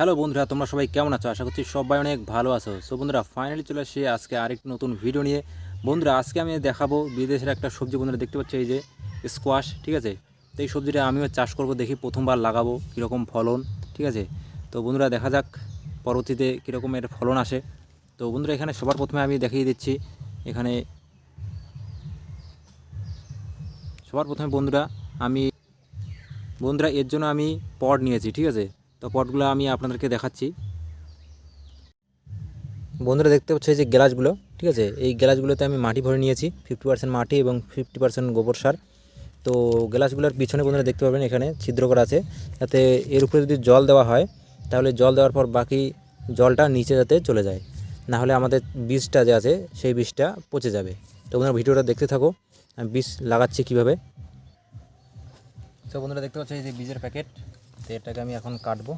Hello বন্ধুরা, তোমরা সবাই কেমন আছো? আশা করছি সবাই অনেক ভালো আছো। সো বন্ধুরা ফাইনালি চলে আসছি আজকে আরেকটি নতুন ভিডিও নিয়ে। বন্ধুরা, আজকে আমি দেখাবো বিদেশের একটা সবজি। বন্ধুরা, দেখতে পাচ্ছি এই যে স্কোয়াশ ঠিক আছে? তো এই সবজিটা আমিও চাষ করব, দেখি প্রথমবার লাগাবো কীরকম ফলন, ঠিক আছে? তো বন্ধুরা, দেখা যাক পরবর্তীতে কীরকম এর ফলন আসে। তো বন্ধুরা, এখানে সবার প্রথমে আমি দেখিয়ে দিচ্ছি, এখানে সবার প্রথমে বন্ধুরা, আমি বন্ধুরা, এর জন্য আমি পট নিয়েছি, ঠিক আছে? তো পটগুলো আমি আপনাদেরকে দেখাচ্ছি। বন্ধুরা দেখতে পাচ্ছি যে গ্লাসগুলো ঠিক আছে? এই গ্লাসগুলোতে আমি মাটি ভরে নিয়েছি ফিফটি পার্সেন্ট মাটি এবং ফিফটি পার্সেন্ট গোবর সার। তো গ্লাসগুলোর পিছনে বন্ধুরা দেখতে পাবেন এখানে ছিদ্র করা আছে, যাতে এর উপরে যদি জল দেওয়া হয়, তাহলে জল দেওয়ার পর বাকি জলটা নিচে যাতে চলে যায়। না হলে আমাদের বীজটা যে আছে, সেই বীজটা পচে যাবে। তো বন্ধুরা ভিডিওটা দেখতে থাকো, আমি বীজ লাগাচ্ছি কীভাবে। তো বন্ধুরা দেখতে পাচ্ছি যে বীজের প্যাকেট। তো এটাকে আমি এখন কাটবো।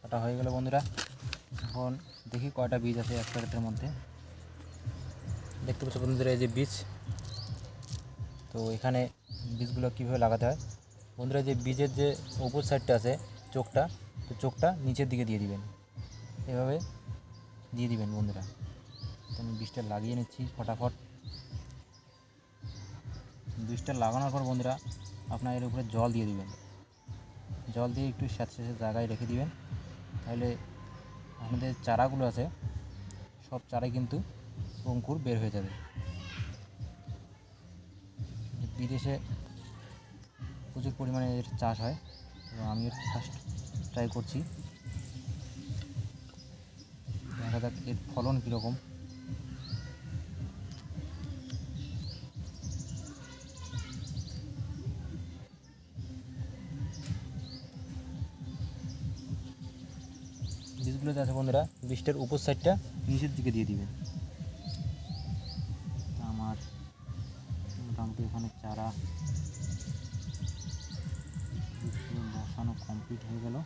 কাটা হয়ে গেল বন্ধুরা। এখন দেখি কয়টা বীজ আছে এক প্যাকেটের মধ্যে। দেখতে পাচ্ছ বন্ধুরা এই যে বীজ। তো এখানে বীজগুলো কীভাবে লাগাতে হয়? বন্ধুরা যে বীজের যে উপর সাইডটা আছে, চোখটা, তো চোখটা নিচের দিকে দিয়ে দিবেন। এভাবে দিয়ে দিবেন বন্ধুরা। তো আমি বীজটা লাগিয়ে নিচ্ছি ফটাফট। বীজটা লাগানোর পর বন্ধুরা, আপনার এর উপরে জল দিয়ে দিবেন। জল দিয়ে একটু স্যাঁত স্যাঁতে জায়গায় রেখে দিবেন। তাহলে আমাদের চারাগুলো আছে, সব চারাই কিন্তু অঙ্কুর বের হয়ে যাবে। বিদেশে প্রচুর পরিমাণে এর চাষ হয়, এবং আমি ফার্স্ট ট্রাই করছি। যাক এর ফলন কীরকম। বীজগুলো যে আছে বন্ধুরা বীজটার উপর সাইডটা নিচের দিকে দিয়ে দিবেন আমার মোটামুটি ওখানে চারা বসানো কমপ্লিট হয়ে গেল।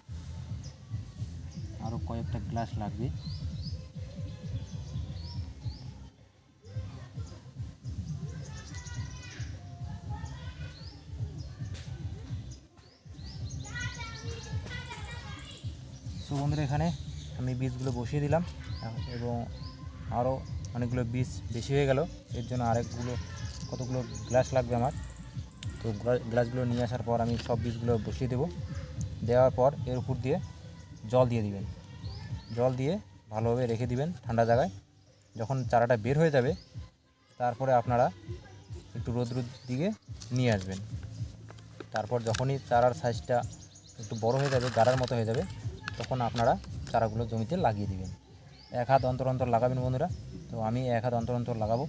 আরও কয়েকটা গ্লাস লাগবে। সো বন্ধুরা, এখানে আমি বীজগুলো বসিয়ে দিলাম, এবং আরও অনেকগুলো বীজ বেশি হয়ে গেল। এর জন্য আরেকগুলো, কতগুলো গ্লাস লাগবে আমার? তো গ্লাসগুলো নিয়ে আসার পর আমি সব বীজগুলো বসিয়ে দেবো। দেওয়ার পর এর উপর দিয়ে জল দিয়ে দিবেন। জল দিয়ে ভালোভাবে রেখে দিবেন ঠান্ডা জায়গায়। যখন চারাটা বের হয়ে যাবে, তারপরে আপনারা একটু রোদ্রুর দিকে নিয়ে আসবেন। তারপর যখনই চারার সাইজটা একটু বড় হয়ে যাবে গাড়ার মতো হয়ে যাবে তখন আপনারা চারাগুলো জমিতে লাগিয়ে দিবেন। এক হাত অন্তর অন্তর লাগাবেন বন্ধুরা। তো আমি এক হাত অন্তর অন্তর লাগাবো।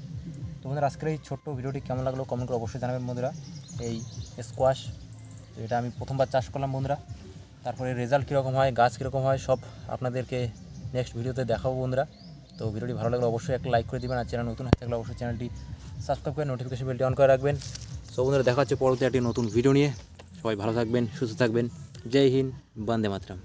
তো বন্ধুরা, আজকের এই ছোট্ট ভিডিওটি কেমন লাগল কমেন্ট করে অবশ্যই জানাবেন বন্ধুরা। এই স্কোয়াশ এটা আমি প্রথমবার চাষ করলাম বন্ধুরা। তারপরে রেজাল্ট কীরকম হয়, গাছ কীরকম হয়, সব আপনাদেরকে নেক্সট ভিডিওতে দেখাবো বন্ধুরা। তো ভিডিওটি ভালো লাগলে অবশ্যই একটা লাইক করে দিবেন। আর চ্যানেল নতুন হয়ে থাকলে অবশ্যই চ্যানেলটি সাবস্ক্রাইব করে নোটিফিকেশন বেলটি অন করে রাখবেন। সো বন্ধুরা, দেখা হচ্ছে পরবর্তী একটি নতুন ভিডিও নিয়ে। সবাই ভালো থাকবেন, সুস্থ থাকবেন। জয় হিন্দ, বন্দে মাতরম।